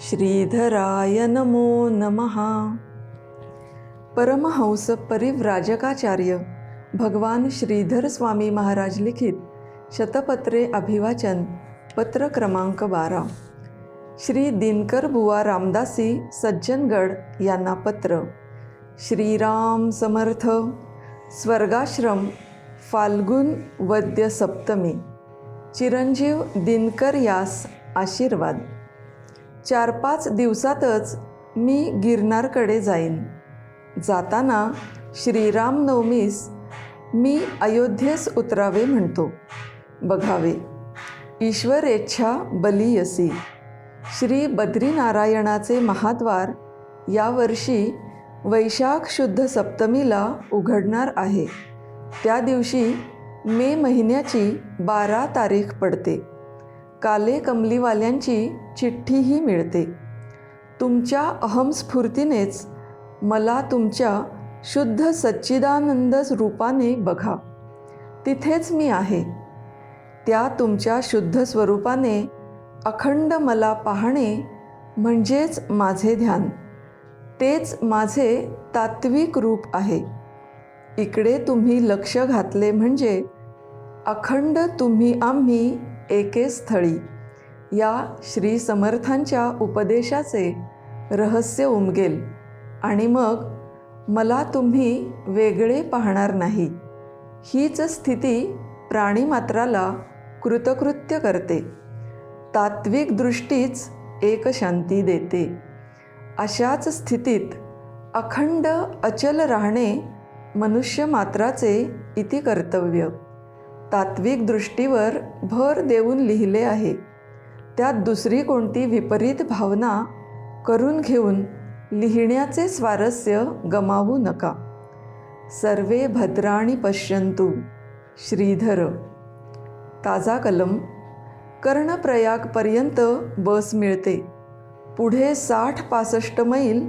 श्रीधराय नमो नमः. परमहंस परिव्राजकाचार्य भगवान श्रीधर स्वामी महाराज लिखित शतपत्रे अभिवाचन पत्र क्रमांक बारा. श्री दिनकर बुवा रामदासी सज्जनगड यांना पत्र. श्रीराम समर्थ स्वर्गाश्रम फाल्गुन वद्य सप्तमी. चिरंजीव दिनकर यास आशीर्वाद. चार पाच दिवसातच मी गिरनारकडे जाईन. जाताना श्रीरामनवमीस मी अयोध्येस उतरावे म्हणतो. बघावे. ईश्वरेच्छा बलियसी श्री बद्रीनारायणाचे महाद्वार यावर्षी वैशाख शुद्ध सप्तमीला उघडणार आहे. त्या दिवशी मे महिन्याची बारा तारीख पडते. काले कमलीवाल्यांची चिठ्ठीही मिळते. तुमच्या अहमस्फूर्तीनेच मला तुमच्या शुद्ध सच्चिदानंद रूपाने बघा. तिथेच मी आहे. त्या तुमच्या शुद्ध स्वरूपाने अखंड मला पाहणे म्हणजेच माझे ध्यान. तेच माझे तात्विक रूप आहे. इकडे तुम्ही लक्ष घातले म्हणजे अखंड तुम्ही आम्ही एके स्थळी. या श्री समर्थांच्या उपदेशाचे रहस्य उमगेल. आणि मग मला तुम्ही वेगळे पाहणार नाही. हीच स्थिती प्राणीमात्राला कृतकृत्य करते. तात्विक दृष्टीच एक शांती देते. अशाच स्थितीत अखंड अचल राहणे मनुष्य मात्राचे इति कर्तव्य. तात्विक दृष्टीवर भर देऊन लिहिले आहे. त्यात दुसरी कोणती विपरीत भावना करून घेऊन लिहिण्याचे स्वारस्य गमावू नका. सर्वे भद्राणि पश्यंतु श्रीधर. ताजा कलम. कर्णप्रयागपर्यंत बस मिळते. पुढे साठ पासष्ट मैल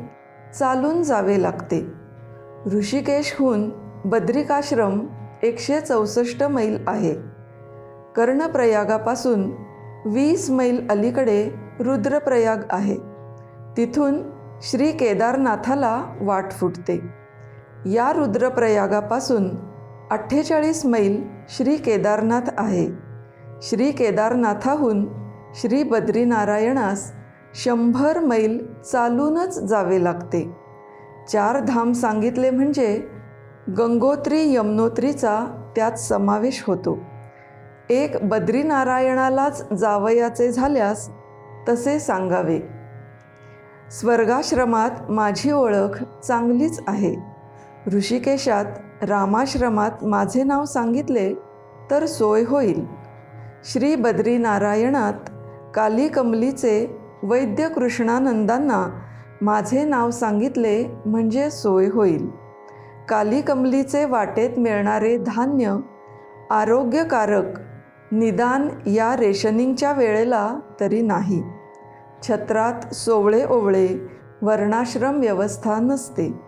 चालून जावे लागते. ऋषिकेशहून बद्रिकाश्रम एकशे चौसष्ट मैल आहे. कर्णप्रयागापासून वीस मैल अलीकडे रुद्रप्रयाग आहे. तिथून श्री केदारनाथाला वाट फुटते. या रुद्रप्रयागापासून अठ्ठेचाळीस मैल श्री केदारनाथ आहे. श्री केदारनाथाहून श्री बद्रीनारायणास शंभर मैल चालूनच जावे लागते. चार धाम सांगितले म्हणजे गंगोत्री यमुनोत्रीचा त्यात समावेश होतो. एक बद्रीनारायणालाच जावयाचे झाल्यास तसे सांगावे. स्वर्गाश्रमात माझी ओळख चांगलीच आहे. ऋषिकेशात रामाश्रमात माझे नाव सांगितले तर सोय होईल. श्री बद्रीनारायणात काली कमलीचे वैद्य कृष्णानंदांना माझे नाव सांगितले म्हणजे सोय होईल. काली कमलीचे वाटेत मिळणारे धान्य आरोग्यकारक निदान या रेशनिंगच्या वेळेला तरी नाही. छत्रात सोवळे ओवळे वर्णाश्रम व्यवस्था नसते.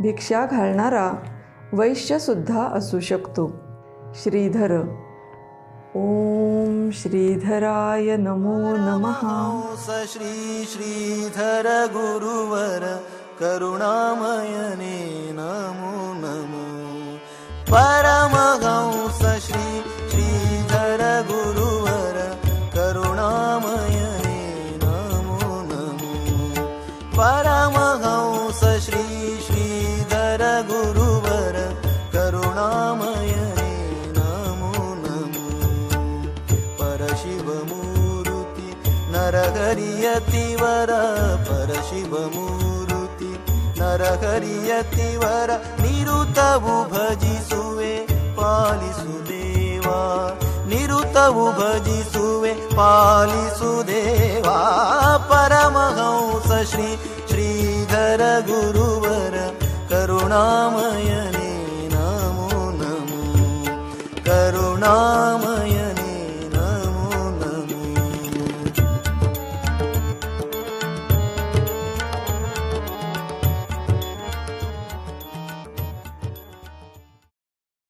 भिक्षा घालणारा वैश्यसुद्धा असू शकतो. श्रीधर ओम श्रीधराय नमो नमः. श्री श्रीधर गुरुवर करुणामयने नमो नमो। परमहंस श्री श्रीधर गुरुवर करुणामयने नमो नमो। परमहंस श्री श्रीधर गुरुवर करुणामयने नमो नमो। परशिवमूर्ति नरहरियतिवर परशिवमूर्ति नर हरि यति वर निरुतभुभजिसुवे पालिसुदेवा निरुतभुभजिसुवे पालिसुदेवा ಪರಮಹಂಸ ಶ್ರೀ ಶ್ರೀಧರ ಗುರುವರ ಕರುಣಾಮಯನೇ ನಮೋ ನಮೋ ಕರುಣಾಮ